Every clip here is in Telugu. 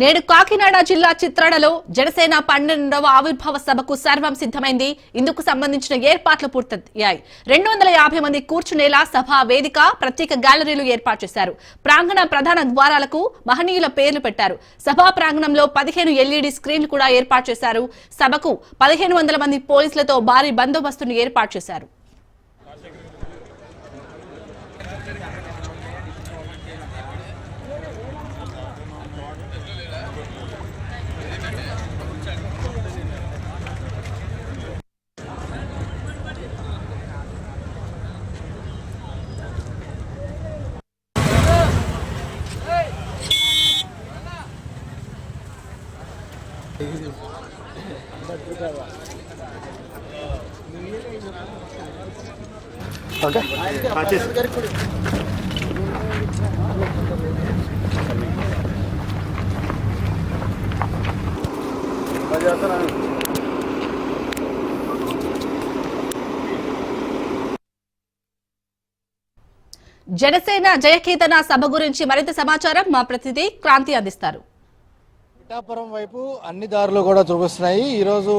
నేడు కాకినాడ జిల్లా చిత్రాడలో జనసేన పన్నెండవ ఆవిర్భావ సభకు సర్వం సిద్ధమైంది. ఇందుకు సంబంధించిన ఏర్పాట్లు పూర్తయ్యాయి. రెండు వందల యాభై మంది కూర్చునేలా సభా వేదిక ప్రత్యేక గ్యాలరీలు ఏర్పాటు చేశారు. ప్రాంగణ ప్రధాన ద్వారాలకు మహనీయుల పేర్లు పెట్టారు. సభా ప్రాంగణంలో పదిహేను ఎల్ఈడి స్క్రీన్లు కూడా ఏర్పాటు చేశారు. సభకు పదిహేను వందల మంది పోలీసులతో భారీ బందోబస్తును ఏర్పాటు చేశారు. ఓకే. జనసేన జయకేతన సభ గురించి మరింత సమాచారం మా ప్రతినిధి క్రాంతి అందిస్తారు. పిఠాపురం వైపు అన్ని దారులు కూడా చూపిస్తున్నాయి. ఈరోజు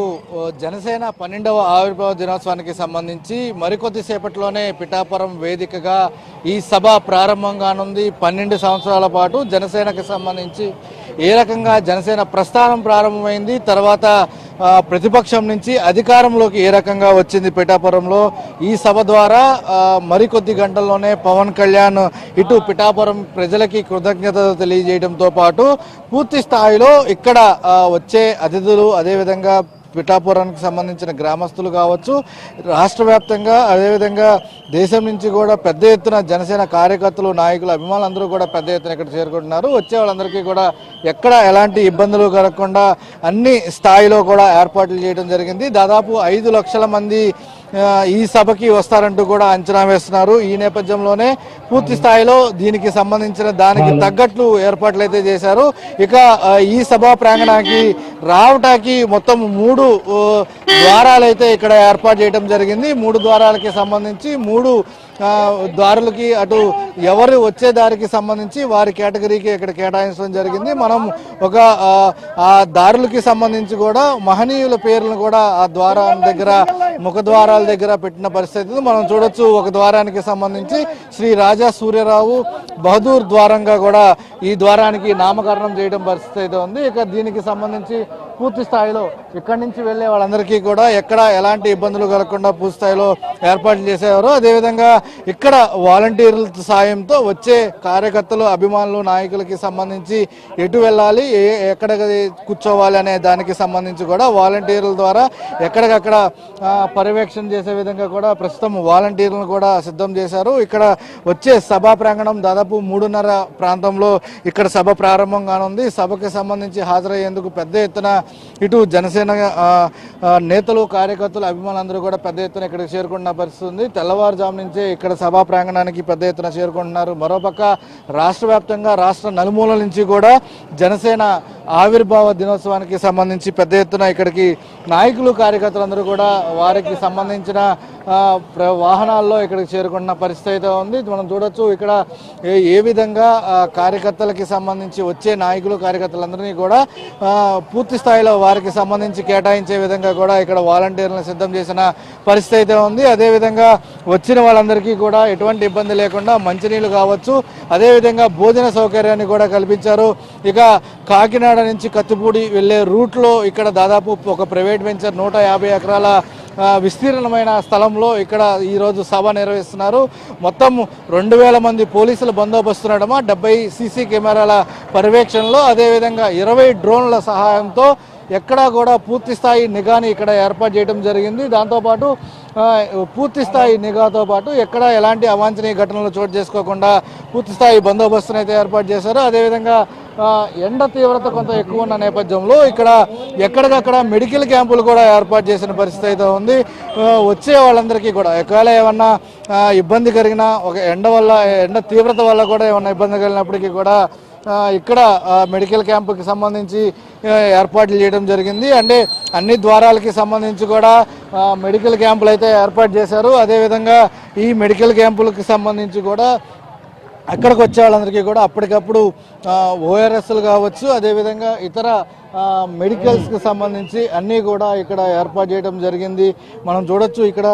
జనసేన పన్నెండవ ఆవిర్భావ దినోత్సవానికి సంబంధించి మరికొద్ది సేపట్లోనే పిఠాపురం వేదికగా ఈ సభ ప్రారంభం కానుంది పన్నెండు సంవత్సరాల పాటు జనసేనకి సంబంధించి ఏ రకంగా జనసేన ప్రస్థానం ప్రారంభమైంది తర్వాత ప్రతిపక్షం నుంచి అధికారంలోకి ఏ రకంగా వచ్చింది పిఠాపురంలో? ఈ సభ ద్వారా మరికొద్ది గంటల్లోనే పవన్ కళ్యాణ్ ఇటు పిఠాపురం ప్రజలకి కృతజ్ఞత తెలియజేయడంతో పాటు పూర్తి స్థాయిలో ఇక్కడ వచ్చే అతిథులు అదేవిధంగా పిఠాపురానికి సంబంధించిన గ్రామస్తులు కావచ్చు రాష్ట్ర వ్యాప్తంగా అదేవిధంగా దేశం నుంచి కూడా పెద్ద ఎత్తున జనసేన కార్యకర్తలు నాయకులు అభిమానులు అందరూ కూడా పెద్ద ఎత్తున ఇక్కడ చేరుకుంటున్నారు. వచ్చే వాళ్ళందరికీ కూడా ఎక్కడ ఎలాంటి ఇబ్బందులు కలగకుండా అన్ని స్థాయిలో కూడా ఏర్పాట్లు చేయడం జరిగింది. దాదాపు ఐదు లక్షల మంది ఈ సభకి వస్తారంటూ కూడా అంచనా వేస్తున్నారు. ఈ నేపథ్యంలోనే పూర్తి స్థాయిలో దీనికి సంబంధించిన దానికి తగ్గట్లు ఏర్పాట్లు అయితే చేశారు. ఇక ఈ సభా ప్రాంగణానికి రావటానికి మొత్తం మూడు ద్వారాలు అయితే ఇక్కడ ఏర్పాటు చేయడం జరిగింది. మూడు ద్వారాలకి సంబంధించి మూడు దారులకి అటు ఎవరు వచ్చే దారికి సంబంధించి వారి కేటగిరీకి ఇక్కడ కేటాయించడం జరిగింది. మనం ఒక ఆ, దారులకి సంబంధించి కూడా మహనీయుల పేర్లను కూడా ఆ ద్వారం దగ్గర ముఖద్వారాల దగ్గర పెట్టిన పరిస్థితి మనం చూడొచ్చు ఒక ద్వారానికి సంబంధించి శ్రీ రాజా సూర్యరావు బహదూర్ ద్వారంగా కూడా ఈ ద్వారానికి నామకరణం చేయడం పరిస్థితి అయితే ఉంది. ఇక దీనికి సంబంధించి పూర్తి స్థాయిలో ఇక్కడి నుంచి వెళ్ళే వాళ్ళందరికీ కూడా ఎక్కడ ఎలాంటి ఇబ్బందులు కలగకుండా పూర్తి స్థాయిలో ఏర్పాట్లు చేసేవారు. అదేవిధంగా ఇక్కడ వాలంటీర్ల సాయంతో వచ్చే కార్యకర్తలు అభిమానులు నాయకులకి సంబంధించి ఎటు వెళ్ళాలి ఏ- ఎక్కడ కూర్చోవాలి అనే దానికి సంబంధించి కూడా వాలంటీర్ల ద్వారా ఎక్కడికక్కడ పర్యవేక్షణ చేసే విధంగా కూడా ప్రస్తుతం వాలంటీర్లను కూడా సిద్ధం చేశారు. ఇక్కడ వచ్చే సభా ప్రాంగణం దాదాపు మూడున్నర ప్రాంతంలో ఇక్కడ సభ ప్రారంభం కానుంది. సభకి సంబంధించి హాజరయ్యేందుకు పెద్ద ఎత్తున ఇటు జనసేన నేతలు కార్యకర్తలు అభిమానులందరూ కూడా పెద్ద ఎత్తున ఇక్కడికి చేరుకుంటున్న పరిస్థితి ఉంది. తెల్లవారుజాము నుంచే ఇక్కడ సభా ప్రాంగణానికి పెద్ద ఎత్తున చేరుకుంటున్నారు. మరోపక్క రాష్ట్ర వ్యాప్తంగా రాష్ట్ర నలుమూలల నుంచి కూడా జనసేన ఆవిర్భావ దినోత్సవానికి సంబంధించి పెద్ద ఎత్తున ఇక్కడికి నాయకులు కార్యకర్తలందరూ కూడా వారికి సంబంధించిన వాహనాల్లో ఇక్కడికి చేరుకున్న పరిస్థితి అయితే ఉంది. మనం చూడొచ్చు ఇక్కడ ఏ- విధంగా కార్యకర్తలకి సంబంధించి వచ్చే నాయకులు కార్యకర్తలందరినీ కూడా పూర్తి స్థాయిలో వారికి సంబంధించి కేటాయించే విధంగా కూడా ఇక్కడ వాలంటీర్లను సిద్ధం చేసిన పరిస్థితి అయితే ఉంది. అదేవిధంగా వచ్చిన వాళ్ళందరికీ కూడా ఎటువంటి ఇబ్బంది లేకుండా మంచినీళ్ళు కావచ్చు. అదేవిధంగా భోజన సౌకర్యాన్ని కూడా కల్పించారు. ఇక కాకినాడ నుంచి కత్తిపూడి వెళ్ళే రూట్లో ఇక్కడ దాదాపు ఒక ప్రైవేట్ వెంచర్ నూట యాభై ఎకరాల విస్తీర్ణమైన స్థలంలో ఇక్కడ ఈరోజు సభ నిర్వహిస్తున్నారు. మొత్తం రెండు వేల మంది పోలీసుల బందోబస్తు ఉండడమా డెబ్బై సీసీ కెమెరాల పర్యవేక్షణలో అదేవిధంగా ఇరవై డ్రోన్ల సహాయంతో ఎక్కడా కూడా పూర్తి స్థాయి నిఘాని ఇక్కడ ఏర్పాటు చేయడం జరిగింది. దాంతోపాటు పూర్తి స్థాయి నిఘాతో పాటు ఎక్కడ ఎలాంటి అవాంఛనీయ ఘటనలు చోటు చేసుకోకుండా పూర్తి స్థాయి బందోబస్తును అయితే ఏర్పాటు చేశారు. అదేవిధంగా ఎండ తీవ్రత కొంత ఎక్కువ ఉన్న నేపథ్యంలో ఇక్కడ ఎక్కడికక్కడ మెడికల్ క్యాంపులు కూడా ఏర్పాటు చేసిన పరిస్థితి అయితే ఉంది. వచ్చే వాళ్ళందరికీ కూడా ఒకవేళ ఏమన్నా ఇబ్బంది కలిగినా ఒక ఎండ వల్ల ఎండ తీవ్రత వల్ల కూడా ఏమన్నా ఇబ్బంది కలిగినప్పటికీ కూడా ఇక్కడ మెడికల్ క్యాంపుకి సంబంధించి ఏర్పాట్లు చేయడం జరిగింది. అంటే అన్ని ద్వారాలకి సంబంధించి కూడా మెడికల్ క్యాంపులు అయితే ఏర్పాటు చేశారు. అదేవిధంగా ఈ మెడికల్ క్యాంపులకు సంబంధించి కూడా అక్కడికి వచ్చే వాళ్ళందరికీ కూడా అప్పటికప్పుడు ఓఆర్ఎస్లు కావచ్చు అదేవిధంగా ఇతర మెడికల్స్కి సంబంధించి అన్నీ కూడా ఇక్కడ ఏర్పాటు చేయడం జరిగింది. మనం చూడొచ్చు ఇక్కడ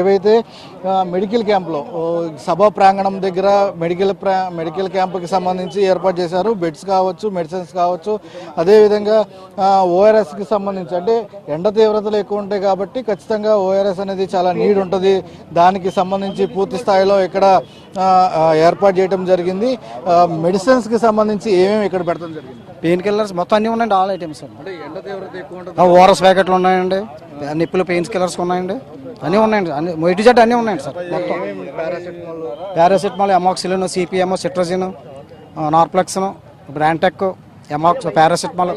ఏవైతే మెడికల్ క్యాంప్లో సభ సభా ప్రాంగణం దగ్గర మెడికల్ ప్రా మెడికల్ క్యాంప్కి సంబంధించి ఏర్పాటు చేశారు. బెడ్స్ కావచ్చు మెడిసిన్స్ కావచ్చు. అదేవిధంగా ఓఆర్ఎస్కి సంబంధించి అంటే ఎండ తీవ్రతలు ఎక్కువ ఉంటాయి కాబట్టి ఖచ్చితంగా ఓఆర్ఎస్ అనేది చాలా నీడ్ ఉంటుంది. దానికి సంబంధించి పూర్తి స్థాయిలో ఇక్కడ ఏర్పాటు చేయడం జరిగింది. మెడిసిన్స్కి సంబంధించి ఏమేమి ఇక్కడ పెట్టడం జరిగింది? పెయిన్ కిల్లర్స్ మొత్తం అన్నీ ఉన్నాయండి ఆల్ ఐటమ్స్ అండి. అంటే ఎండ తీవ్రత ఎక్కువ ఉంటుంది. ఓఆర్ఎస్ ప్యాకెట్లు ఉన్నాయండి నిప్పులు పెయిన్స్ కిల్లర్స్ ఉన్నాయండి. అన్నీ ఉన్నాయండి అన్ని మొయిటి జెట్ అన్నీ ఉన్నాయండి సార్ మొత్తం. పారాసెటమాల్ ఎమాక్సిలిన్ సిపిఎం సిట్రజిన్ నార్ప్లెక్సన్ బ్రాంటెక్ ఎమాక్స్ పారాసిటమాల్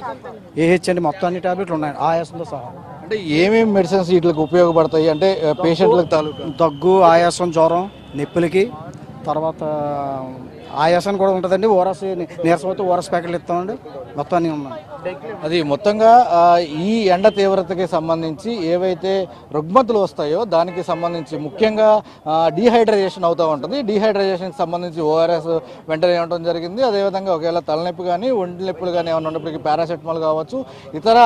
ఏహెచ్ అండి మొత్తం అన్ని టాబ్లెట్లు ఉన్నాయండి ఆయాసంతో సహా. అంటే ఏమేమి మెడిసిన్స్ వీటికి ఉపయోగపడతాయి? అంటే పేషెంట్లకు తాలూకా? దగ్గు ఆయాసం జ్వరం నొప్పులకి తర్వాత ఆయాసం కూడా ఉంటుందండి. ఓరస్ నీరసం అయితే ఓరస్ ప్యాకెట్లు ఇస్తామండి. మొత్తం అన్నీ అది మొత్తంగా ఈ ఎండ తీవ్రతకి సంబంధించి ఏవైతే రుగ్మతులు వస్తాయో దానికి సంబంధించి ముఖ్యంగా డీహైడ్రేషన్ అవుతూ ఉంటుంది. డీహైడ్రేషన్కి సంబంధించి ఓఆర్ఎస్ వెంటనే ఇవ్వడం జరిగింది. అదేవిధంగా ఒకవేళ తలనొప్పి కానీ ఒంటి నొప్పులు కానీ ఏమైనా ఉన్నప్పటికీ పారాసెటమాల్ కావచ్చు ఇతర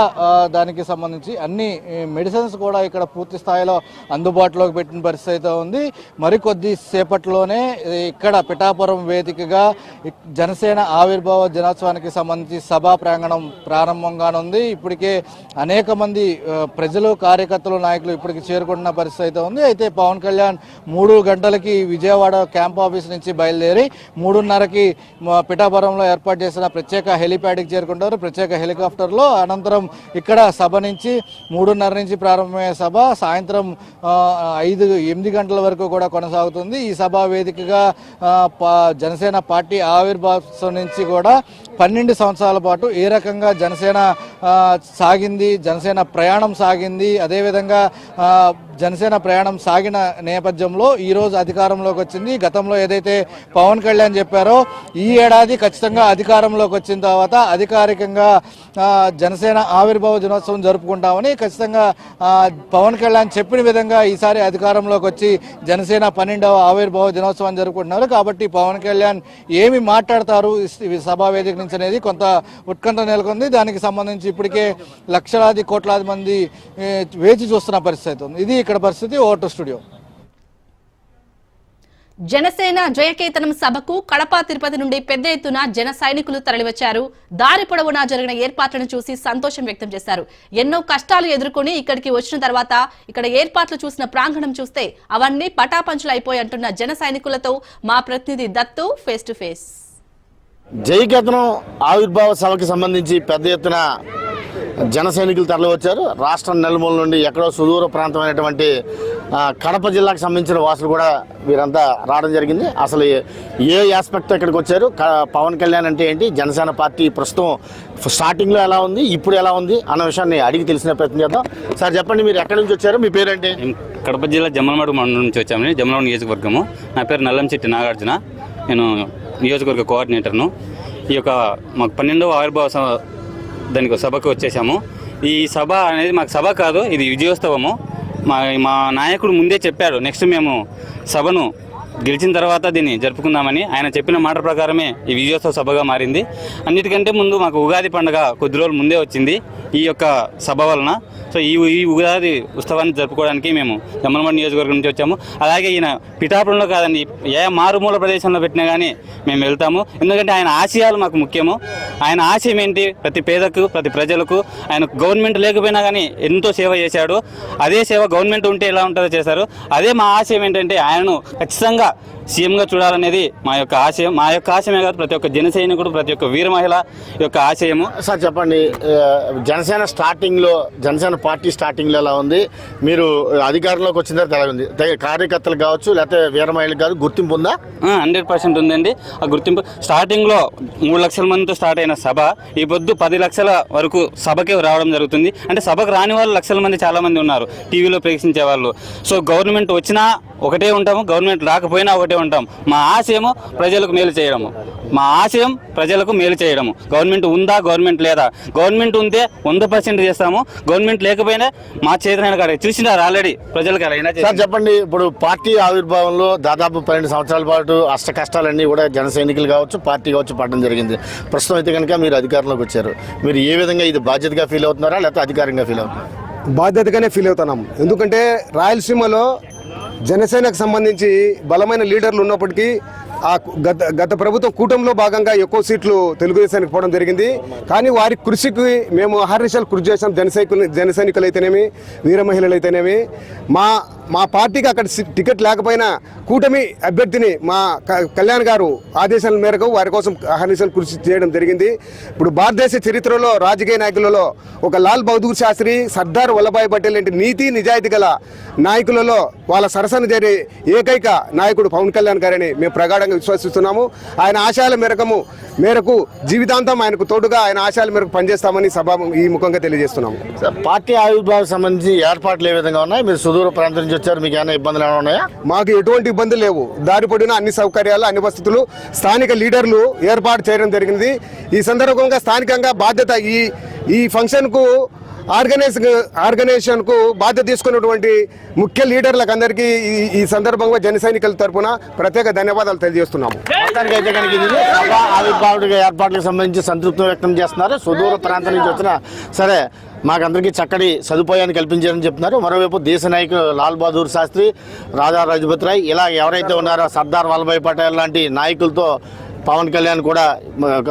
దానికి సంబంధించి అన్ని మెడిసిన్స్ కూడా ఇక్కడ పూర్తి స్థాయిలో అందుబాటులోకి పెట్టిన పరిస్థితి అయితే ఉంది. మరికొద్ది సేపట్లోనే ఇక్కడ పిఠాపురం వేదిక వేదికగా జనసేన ఆవిర్భావ దినోత్సవానికి సంబంధించి సభా ప్రాంగణం ప్రారంభంగానుంది. ఇప్పటికే అనేక మంది ప్రజలు కార్యకర్తలు నాయకులు ఇప్పటికి చేరుకుంటున్న పరిస్థితి అయితే ఉంది. అయితే పవన్ కళ్యాణ్ మూడు గంటలకి విజయవాడ క్యాంప్ ఆఫీస్ నుంచి బయలుదేరి మూడున్నరకి పిఠాపురంలో ఏర్పాటు చేసిన ప్రత్యేక హెలిప్యాడ్కి చేరుకుంటారు. ప్రత్యేక హెలికాప్టర్లో అనంతరం ఇక్కడ సభ నుంచి మూడున్నర నుంచి ప్రారంభమయ్యే సభ సాయంత్రం ఐదు ఎనిమిది గంటల వరకు కూడా కొనసాగుతుంది. ఈ సభా వేదికగా జనసేన జనసేన పార్టీ ఆవిర్భావం నుంచి కూడా పన్నెండు సంవత్సరాల పాటు ఏ రకంగా జనసేన సాగింది జనసేన ప్రయాణం సాగింది అదేవిధంగా జనసేన ప్రయాణం సాగిన నేపథ్యంలో ఈరోజు అధికారంలోకి వచ్చింది. గతంలో ఏదైతే పవన్ కళ్యాణ్ చెప్పారో ఈ ఏడాది ఖచ్చితంగా అధికారంలోకి వచ్చిన తర్వాత అధికారికంగా జనసేన ఆవిర్భావ దినోత్సవం జరుపుకుంటామని ఖచ్చితంగా పవన్ కళ్యాణ్ చెప్పిన విధంగా ఈసారి అధికారంలోకి వచ్చి జనసేన పన్నెండవ ఆవిర్భావ దినోత్సవం జరుపుకుంటున్నారు. కాబట్టి పవన్ కళ్యాణ్ ఏమి మాట్లాడతారు? సభా వేదిక నుంచి అనేది కొంత ఉత్కంఠ నెలకొంది. దానికి సంబంధించి ఇప్పటికే లక్షలాది కోట్లాది మంది వేచి చూస్తున్న పరిస్థితి ఉంది ఇది ఇక్కడ పరిస్థితి ఓటు స్టూడియో. జనసేన జయకేతనం సభకు కడప తిరుపతి నుండి పెద్ద ఎత్తున జన సైనికులు తరలివచ్చారు. దారి పొడవునా జరిగిన ఏర్పాట్లను చూసి సంతోషం వ్యక్తం చేశారు. ఎన్నో కష్టాలు ఎదుర్కొని ఇక్కడికి వచ్చిన తర్వాత ఇక్కడ ఏర్పాట్లు చూసిన ప్రాంగణం చూస్తే అవన్నీ పటాపంచులు అయిపోయి అంటున్న జన సైనికులతో మా ప్రతినిధి దత్తు ఫేస్ టు ఫేస్. జయకేతనం ఆవిర్భావ సభకి సంబంధించి పెద్ద ఎత్తున జన సైనికులు తరలివచ్చారు. రాష్ట్రం నలుమూల నుండి ఎక్కడో సుదూర ప్రాంతమైనటువంటి ఆ, కడప జిల్లాకు సంబంధించిన వాసులు కూడా వీరంతా రావడం జరిగింది. అసలు ఏ- ఆస్పెక్ట్ ఇక్కడికి వచ్చారు? పవన్ కళ్యాణ్ అంటే ఏంటి? జనసేన పార్టీ ప్రస్తుతం స్టార్టింగ్లో ఎలా ఉంది? ఇప్పుడు ఎలా ఉంది? అన్న విషయాన్ని అడిగి తెలిసిన ప్రయత్నం చేద్దాం. సార్ చెప్పండి మీరు ఎక్కడి నుంచి వచ్చారు? మీ పేరేంటి? కడప జిల్లా జమ్మలమడుగు మండలం నుంచి వచ్చామని జమ్మలమడు నియోజకవర్గము. నా పేరు నల్లంచెట్టి నాగార్జున. నేను నియోజకవర్గ కోఆర్డినేటర్ను ఈ యొక్క మాకు పన్నెండవ ఆవిర్భావ దానికి ఒక సభకు వచ్చేసాము. ఈ సభ అనేది మాకు సభ కాదు ఇది విజయోత్సవము. మా మా నాయకుడు ముందే చెప్పాడు నెక్స్ట్ మేము సభను గెలిచిన తర్వాత దీన్ని జరుపుకుందామని. ఆయన చెప్పిన మాట ప్రకారమే ఈ విజయోత్సవ సభగా మారింది. అన్నిటికంటే ముందు మాకు ఉగాది పండుగ కొద్ది రోజులు ముందే వచ్చింది. ఈ యొక్క సభ వలన. సో ఈ ఈ ఉగాది ఉత్సవాన్ని జరుపుకోవడానికి మేము జమ్మలమడి నియోజకవర్గం నుంచి వచ్చాము. అలాగే ఈయన పిఠాపురంలో కాదండి ఏ మారుమూల ప్రదేశంలో పెట్టినా కానీ మేము వెళ్తాము. ఎందుకంటే ఆయన ఆశయాలు మాకు ముఖ్యము. ఆయన ఆశయం ఏంటి? ప్రతి పేదకు ప్రతి ప్రజలకు ఆయన గవర్నమెంట్ లేకపోయినా కానీ ఎంతో సేవ చేశాడు. అదే సేవ గవర్నమెంట్ ఉంటే ఎలా ఉంటుందో చేశారు. అదే మా ఆశయం ఏంటంటే ఆయనను ఖచ్చితంగా సీఎంగా చూడాలనేది మా యొక్క ఆశయం. మా యొక్క ఆశయమే కాదు ప్రతి ఒక్క జన సైనికుడు ప్రతి ఒక్క వీర మహిళ యొక్క ఆశయము. సార్ చెప్పండి. జనసేన స్టార్టింగ్లో జనసేన పార్టీ స్టార్టింగ్లో ఎలా ఉంది? మీరు అధికారంలోకి వచ్చిన తర్వాత ఎలా ఉంది? కార్యకర్తలు కావచ్చు లేకపోతే వీర మహిళలు కాదు గుర్తింపు ఉందా? హండ్రెడ్ పర్సెంట్ ఉందండి. ఆ గుర్తింపు స్టార్టింగ్లో మూడు లక్షల మందితో స్టార్ట్ అయిన సభ ఈ పొద్దు పది లక్షల వరకు సభకి రావడం జరుగుతుంది. అంటే సభకు రాని వాళ్ళు లక్షల మంది చాలా మంది ఉన్నారు టీవీలో ప్రేక్షించే వాళ్ళు. సో గవర్నమెంట్ వచ్చినా ఒకటే ఉంటాము గవర్నమెంట్ రాకపోయినా ఒకటే ఉంటాం. మా ఆశయము ప్రజలకు మేలు చేయడము. మా ఆశయం ప్రజలకు మేలు చేయడము. గవర్నమెంట్ ఉందా గవర్నమెంట్ లేదా? గవర్నమెంట్ ఉంటే వంద పర్సెంట్ చేస్తాము. గవర్నమెంట్ లేకపోయినా మా చేతనైన కాడ. చూసినారు ఆల్రెడీ? ప్రజలకు సార్ చెప్పండి. ఇప్పుడు పార్టీ ఆవిర్భావంలో దాదాపు పన్నెండు సంవత్సరాల పాటు అష్ట కష్టాలన్నీ కూడా జన సైనికులు కావచ్చు పార్టీ కావచ్చు పడడం జరిగింది. ప్రస్తుతం అయితే కనుక మీరు అధికారంలోకి వచ్చారు. మీరు ఏ విధంగా ఇది బాధ్యతగా ఫీల్ అవుతున్నారా లేకపోతే అధికారంగా ఫీల్ అవుతున్నారా? బాధ్యతగానే ఫీల్ అవుతున్నాం. ఎందుకంటే రాయలసీమలో జనసేనకు సంబంధించి బలమైన లీడర్లు ఉన్నప్పటికీ ఆ గత గత ప్రభుత్వం కూటమిలో భాగంగా ఎక్కువ సీట్లు తెలుగుదేశానికి పోవడం జరిగింది. కానీ వారి కృషికి మేము అహర్నిశలు కృషి చేసాం జన జనసైనికులు అయితేనేమి వీర మహిళలు అయితేనేమి మా మా పార్టీకి అక్కడ సి- టికెట్ లేకపోయినా కూటమి అభ్యర్థిని మా క- కళ్యాణ్ గారు ఆదేశాల మేరకు వారి కోసం అహర్నిశలు కృషి చేయడం జరిగింది. ఇప్పుడు భారతదేశ చరిత్రలో రాజకీయ నాయకులలో ఒక లాల్ బహదూర్ శాస్త్రి సర్దార్ వల్లభాయ్ పటేల్ లాంటి నీతి నిజాయితీ గల నాయకులలో వాళ్ళ సరసన చేరే ఏకైక నాయకుడు పవన్ కళ్యాణ్ గారని మేము ప్రగాఢంగా విశ్వసిస్తున్నాము. ఆయన ఆశయాల మేరకము మేరకు జీవితాంతం ఆయనకు తోడుగా ఆయన ఆశయాల మేరకు పనిచేస్తామని సభ ఈ ముఖంగా తెలియజేస్తున్నాము. పార్టీ ఆవిర్భావం సంబంధించి ఏర్పాట్లు ఏ విధంగా ఉన్నాయి? మీరు సుదూర ప్రాంతం నుంచి వచ్చారు? మీకు ఏమైనా ఇబ్బందులు ఏమైనా ఉన్నాయా? మాకు ఎటువంటి ఇబ్బందులు లేవు. దారి పొడిన అన్ని సౌకర్యాలు అన్ని వసతులు స్థానిక లీడర్లు ఏర్పాటు చేయడం జరిగింది. ఈ సందర్భంగా స్థానికంగా బాధ్యత ఈ ఈ ఫంక్షన్కు ఆర్గనైజ్ ఆర్గనైజేషన్కు బాధ్యత తీసుకున్నటువంటి ముఖ్య లీడర్లకు అందరికీ ఈ ఈ సందర్భంగా జన సైనికుల తరపున ప్రత్యేక ధన్యవాదాలు తెలియజేస్తున్నాము. మొత్తానికి అయితే కనుక ఇది సభ ఆవిర్భావ ఏర్పాట్లకు సంబంధించి సంతృప్తి వ్యక్తం చేస్తున్నారు. సుదూర ప్రాంతం నుంచి వచ్చిన సరే మాకందరికీ చక్కటి సదుపాయాన్ని కల్పించారని చెప్తున్నారు. మరోవైపు దేశ నాయకులు లాల్ బహదూర్ శాస్త్రి రాజా రజపతి రాయ్ ఇలా ఎవరైతే ఉన్నారో సర్దార్ వల్లభాయ్ పటేల్ లాంటి నాయకులతో పవన్ కళ్యాణ్ కూడా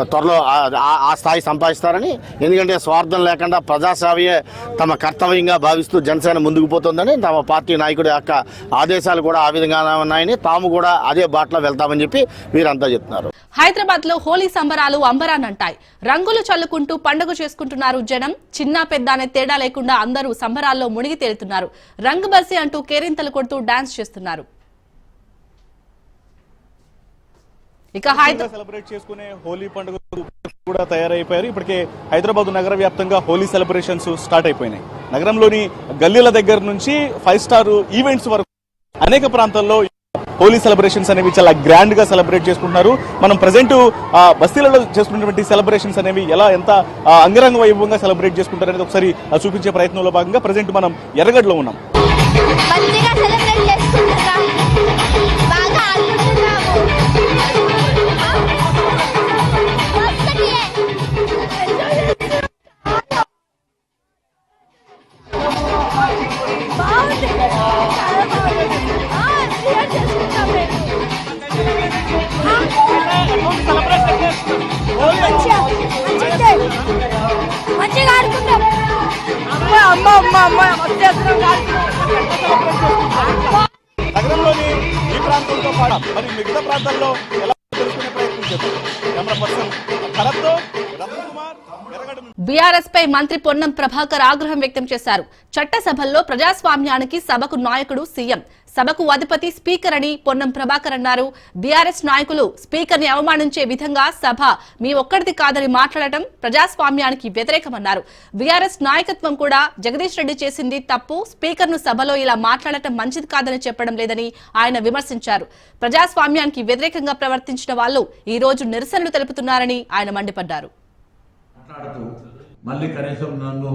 త్వరలో ఆ- ఆ- స్థాయి సంపాదిస్తారని ఎందుకంటే స్వార్థం లేకుండా ప్రజాసేవయే తమ కర్తవ్యంగా భావిస్తూ జనసేన ముందుకు పోతుందని తమ పార్టీ నాయకుడి యొక్క ఆదేశాలు కూడా ఆ విధంగానే ఉన్నాయని తాము కూడా అదే బాటలో వెళ్తామని చెప్పి వీరంతా చెప్తున్నారు. హైదరాబాద్లో హోలీ సంబరాలు అంబరానంటాయి రంగులు చల్లుకుంటూ పండుగ చేసుకుంటున్నారు జనం. చిన్న పెద్ద అనే తేడా లేకుండా అందరూ సంబరాల్లో మునిగి తేలుతున్నారు. రంగు బర్సి అంటూ కేరింతలు కొడుతూ డాన్స్ చేస్తున్నారు. ఇక హైదరాబాద్ సెలబ్రేట్ చేసుకునే హోలీ పండుగ కూడా తయారైపోయారు. ఇప్పటికే హైదరాబాద్ నగర వ్యాప్తంగా హోలీ సెలబ్రేషన్స్ స్టార్ట్ అయిపోయినాయి. నగరంలోని గల్లీల దగ్గర నుంచి ఫైవ్ స్టార్ ఈవెంట్స్ వరకు అనేక ప్రాంతాల్లో హోలీ సెలబ్రేషన్స్ అనేవి చాలా గ్రాండ్గా సెలబ్రేట్ చేసుకుంటున్నారు. మనం ప్రజెంట్ బస్తీలలో చేసుకున్నటువంటి సెలబ్రేషన్స్ అనేవి ఎలా ఎంత అంగరంగ వైభవంగా సెలబ్రేట్ చేసుకుంటారు అనేది ఒకసారి చూపించే ప్రయత్నంలో భాగంగా ప్రజెంట్ మనం ఎర్రగడ్డలో ఉన్నాం. మంచిగా మంచిగా మంచిగా ఆడుకుంటాం. అమ్మ అమ్మ అమ్మ అమ్మ నగరంలోని ఈ ప్రాంతంతో పాటు మరి మిగతా ప్రాంతాల్లో ఎలా తెలుసుకునే ప్రయత్నం చేద్దాం? కెమెరా పర్సన్ భరత్తో. బీఆర్ఎస్ పై మంత్రి పొన్నం ప్రభాకర్ ఆగ్రహం వ్యక్తం చేశారు. చట్టసభల్లో ప్రజాస్వామ్యానికి సభకు నాయకుడు సీఎం. సభకు అధిపతి స్పీకర్ అని పొన్నం ప్రభాకర్ అన్నారు. బీఆర్ఎస్ నాయకులు స్పీకర్ని అవమానించే విధంగా సభ మీ ఒక్కడిది కాదని మాట్లాడటం ప్రజాస్వామ్యానికి వ్యతిరేకమన్నారు. బీఆర్ఎస్ నాయకత్వం కూడా జగదీష్ రెడ్డి చేసింది తప్పు. స్పీకర్ను సభలో ఇలా మాట్లాడటం మంచిది కాదని చెప్పడం లేదని ఆయన విమర్శించారు. ప్రజాస్వామ్యానికి వ్యతిరేకంగా ప్రవర్తించిన వాళ్ళు ఈ రోజు నిరసనలు తెలుపుతున్నారని ఆయన మండిపడ్డారు. మాట్లాడుతూ మళ్ళీ కనీసం నన్ను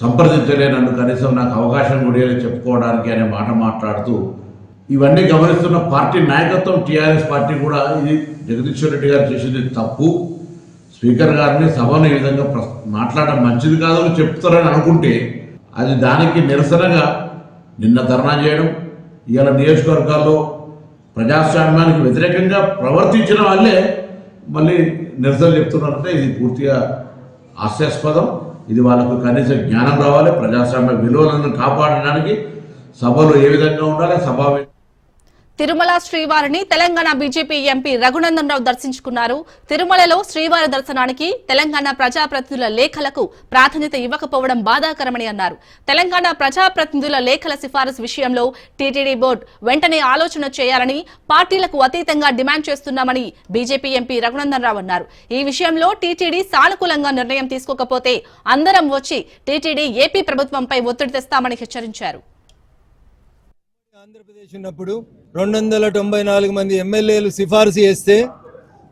సంప్రదించలే నన్ను కనీసం నాకు అవకాశం కూడా చెప్పుకోవడానికి అనే మాట మాట్లాడుతూ ఇవన్నీ గమనిస్తున్న పార్టీ నాయకత్వం టీఆర్ఎస్ పార్టీ కూడా ఇది జగదీశ్వర్ రెడ్డి గారు చేసింది తప్పు. స్పీకర్ గారిని సభను ఈ విధంగా ప్ర- మాట్లాడడం మంచిది కాదని చెప్తారని అనుకుంటే అది దానికి నిరసనగా నిన్న ధర్నా చేయడం ఇవాళ నియోజకవర్గాల్లో ప్రజాస్వామ్యానికి వ్యతిరేకంగా ప్రవర్తించిన వాళ్ళే మళ్ళీ నిరసనలు చెప్తున్నారంటే ఇది పూర్తిగా హాస్యాస్పదం. ఇది వాళ్ళకు కనీస జ్ఞానం రావాలి ప్రజాస్వామ్య విలువలను కాపాడడానికి సభలు ఏ విధంగా ఉండాలి సభ తిరుమల శ్రీవారిని తెలంగాణ బీజేపీ ఎంపీ రఘునందన్ రావు దర్శించుకున్నారు. తిరుమలలో శ్రీవారి దర్శనానికి తెలంగాణ ప్రజాప్రతినిధుల లేఖలకు ప్రాధాన్యత ఇవ్వకపోవడం బాధాకరమని అన్నారు. తెలంగాణ ప్రజాప్రతినిధుల లేఖల సిఫారసు విషయంలో టీటీడీ బోర్డు వెంటనే ఆలోచన చేయాలని పార్టీలకు అతీతంగా డిమాండ్ చేస్తున్నామని బీజేపీ ఎంపీ రఘునందన్ రావు అన్నారు. ఈ విషయంలో టీటీడీ సానుకూలంగా నిర్ణయం తీసుకోకపోతే అందరం వచ్చి టీటీడీ ఏపీ ప్రభుత్వంపై ఒత్తిడి తెస్తామని హెచ్చరించారు. ఆంధ్రప్రదేశ్ ఉన్నప్పుడు రెండు వందల తొంభై నాలుగు మంది ఎమ్మెల్యేలు సిఫారసు చేస్తే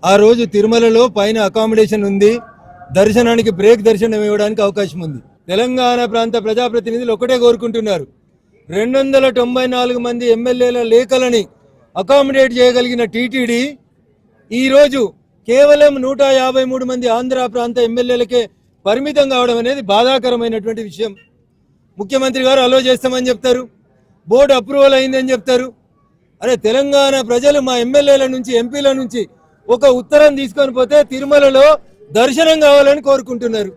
ఆ రోజు తిరుమలలో పైన అకామిడేషన్ ఉంది. దర్శనానికి బ్రేక్ దర్శనం ఇవ్వడానికి అవకాశం ఉంది. తెలంగాణ ప్రాంత ప్రజాప్రతినిధులు ఒకటే కోరుకుంటున్నారు. రెండు వందల తొంభై నాలుగు మంది ఎమ్మెల్యేల లేఖలని అకామిడేట్ చేయగలిగిన టీటీడీ ఈరోజు కేవలం నూట యాభై మూడు మంది ఆంధ్ర ప్రాంత ఎమ్మెల్యేలకే పరిమితం కావడం అనేది బాధాకరమైనటువంటి విషయం. ముఖ్యమంత్రి గారు అలో చేస్తామని చెప్తారు. బోర్డు అప్రూవల్ అయిందని చెప్తారు. అరే తెలంగాణ ప్రజలు మా ఎమ్మెల్యేల నుంచి ఎంపీల నుంచి ఒక ఉత్తరం తీసుకొని పోతే తిరుమలలో దర్శనం కావాలని కోరుకుంటున్నారు.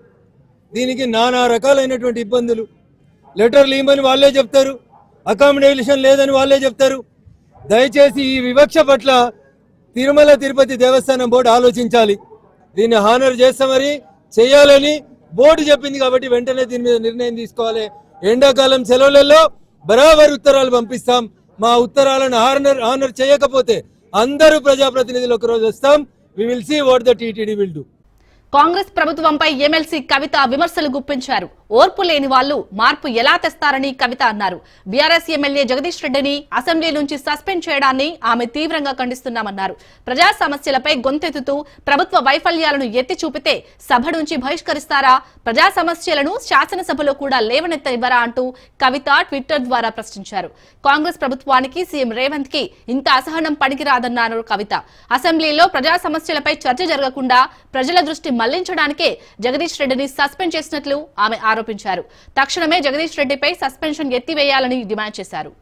దీనికి నానా రకాలైనటువంటి ఇబ్బందులు. లెటర్లు ఇవ్వమని వాళ్ళే చెప్తారు. అకామిడేషన్ లేదని వాళ్ళే చెప్తారు. దయచేసి ఈ వివక్ష పట్ల తిరుమల తిరుపతి దేవస్థానం బోర్డు ఆలోచించాలి. దీన్ని హానర్ చేస్తామని చేయాలని బోర్డు చెప్పింది కాబట్టి వెంటనే దీని మీద నిర్ణయం తీసుకోవాలి. ఎండాకాలం సెలవులలో బరాబర్ ఉత్తరాలు పంపిస్తాం. మా ఉత్తరాలను హానర్ ఆనర్ చేయకపోతే అందరూ ప్రజాప్రతినిధులు ఒక రోజు వస్తాం we will see what the TTD will do Congress ప్రభుత్వంపై ఎమ్మెల్సీ కవిత విమర్శలు గుప్పించారు. ఓర్పు లేని వాళ్ళు మార్పు ఎలా తెస్తారని కవిత అన్నారు. బీఆర్ఎస్ ఎమ్మెల్యే జగదీష్ రెడ్డిని అసెంబ్లీ నుంచి సస్పెండ్ చేయడాన్ని ఆమె తీవ్రంగా ఖండిస్తున్నామన్నారు. ప్రజా సమస్యలపై గొంతెత్తుతూ ప్రభుత్వ వైఫల్యాలను ఎత్తి చూపితే సభ నుంచి బహిష్కరిస్తారా? ప్రజా సమస్యలను శాసనసభలో కూడా లేవనెత్తనివ్వరా అంటూ కవిత ట్విట్టర్ ద్వారా ప్రశ్నించారు. కాంగ్రెస్ ప్రభుత్వానికి సీఎం రేవంత్కి ఇంత అసహనం పనికిరాదన్నారు కవిత. అసెంబ్లీలో ప్రజా సమస్యలపై చర్చ జరగకుండా ప్రజల దృష్టి మళ్ళించడానికే జగదీష్ రెడ్డిని సస్పెండ్ చేసినట్లు ఆమె ఆరోపించారు. తక్షణమే జగదీష్ రెడ్డిపై సస్పెన్షన్ ఎత్తివేయాలని డిమాండ్ చేశారు.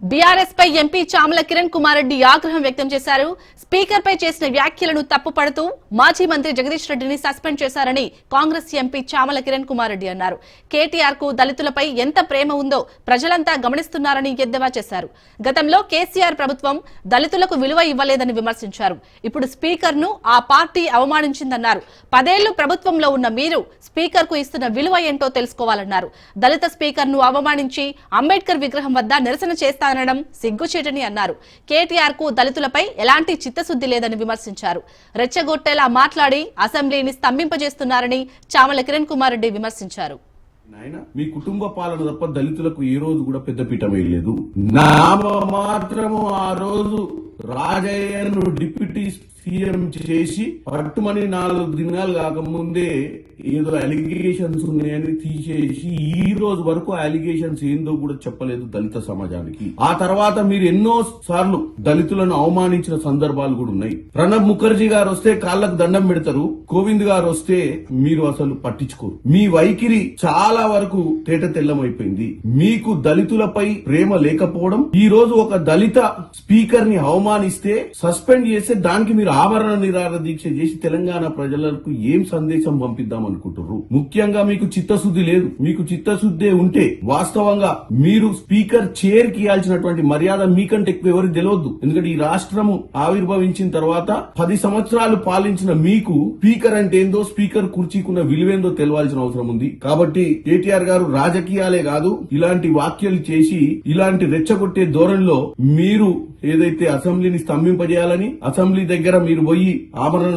బీఆర్ఎస్ పై ఎంపీ చామల కిరణ్ కుమార్ రెడ్డి ఆగ్రహం వ్యక్తం చేశారు. స్పీకర్ పై చేసిన వ్యాఖ్యలను తప్పుపడుతూ మాజీ మంత్రి జగదీష్ రెడ్డిని సస్పెండ్ చేశారని కాంగ్రెస్ ఎంపీ చామల కిరణ్ కుమార్ రెడ్డి అన్నారు. కేటీఆర్కు దళితులపై ఎంత ప్రేమ ఉందో ప్రజలంతా గమనిస్తున్నారని ఎద్దేవా చేశారు. గతంలో కేసీఆర్ ప్రభుత్వం దళితులకు విలువ ఇవ్వలేదని విమర్శించారు. ఇప్పుడు స్పీకర్ను ఆ పార్టీ అవమానించిందన్నారు. పదేళ్ళు ప్రభుత్వంలో ఉన్న మీరు స్పీకర్కు ఇస్తున్న విలువ ఏంటో తెలుసుకోవాలన్నారు. దళిత స్పీకర్ను అవమానించి అంబేద్కర్ విగ్రహం వద్ద నిరసన చేస్తారు చేస్తానడం సిగ్గుచేటని అన్నారు. కేటీఆర్కు దళితులపై ఎలాంటి చిత్తశుద్ది లేదని విమర్శించారు. రెచ్చగొట్టేలా మాట్లాడి అసెంబ్లీని స్తంభింపజేస్తున్నారని చామల కిరణ్ కుమార్ రెడ్డి విమర్శించారు. నాయన మీ కుటుంబ పాలన తప్ప దళితులకు ఈ రోజు కూడా పెద్ద పీఠం వేయలేదు నా మాత్రము ఆ రోజు రాజయ్యను డిప్యూటీ సీఎం చేసి పట్టుమని నాలుగు దినాలు కాకముందే ఏదో అలిగేషన్స్ ఉన్నాయని తీసేసి ఈ రోజు వరకు అలిగేషన్స్ ఏందో కూడా చెప్పలేదు దళిత సమాజానికి. ఆ తర్వాత మీరు ఎన్నో సార్లు దళితులను అవమానించిన సందర్భాలు కూడా ఉన్నాయి. ప్రణబ్ ముఖర్జీ గారు వస్తే కాళ్ళకు దండం పెడతారు. కోవింద్ గారు వస్తే మీరు అసలు పట్టించుకోరు. మీ వైఖరి చాలా వరకు తేట తెల్లమైపోయింది. మీకు దళితులపై ప్రేమ లేకపోవడం ఈ రోజు ఒక దళిత స్పీకర్ని అవమానిస్తే సస్పెండ్ చేస్తే దానికి మీరు ఆభరణ నిరాహార దీక్ష చేసి తెలంగాణ ప్రజలకు ఏం సందేశం పంపిద్దాం అనుకుంటున్నారు ముఖ్యంగా మీకు చిత్తశుద్ధి లేదు. మీకు చిత్తశుద్ధి ఉంటే వాస్తవంగా మీరు స్పీకర్ చైర్కి ఇవ్వాల్సినటువంటి మర్యాద మీకంటే ఎక్కువ ఎవరికి తెలియదు ఎందుకంటే ఈ రాష్ట్రము ఆవిర్భవించిన తర్వాత పది సంవత్సరాలు పాలించిన మీకు స్పీకర్ అంటే ఏందో స్పీకర్ కుర్చీకున్న విలువేందో తెలవాల్సిన అవసరం ఉంది. కాబట్టి కేటీఆర్ గారు రాజకీయాలే కాదు ఇలాంటి వ్యాఖ్యలు చేసి ఇలాంటి రెచ్చగొట్టే ధోరణిలో మీరు ఏదైతే అసెంబ్లీని స్తంభింపజేయాలని అసెంబ్లీ దగ్గర మీరు పోయి ఆమరణ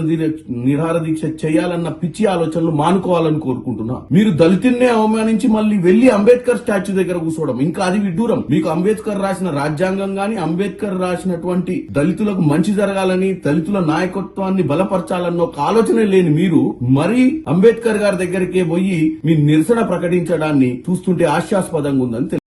నిరాహార దీక్ష చేయాలన్న పిచ్చి ఆలోచనలు మానుకోవాలని కోరుకుంటున్నా. మీరు దళితున్నే అవమానించి మళ్ళీ వెళ్ళి అంబేద్కర్ స్టాచ్యూ దగ్గర కూర్చోవడం ఇంకా అది విడ్డూరం. మీకు అంబేద్కర్ రాసిన రాజ్యాంగం గాని అంబేద్కర్ రాసినటువంటి దళితులకు మంచి జరగాలని దళితుల నాయకత్వాన్ని బలపరచాలన్న ఒక ఆలోచన లేని మీరు మరీ అంబేద్కర్ గారి దగ్గరికే పోయి మీ నిరసన ప్రకటించడాన్ని చూస్తుంటే హాస్యాస్పదంగా ఉందని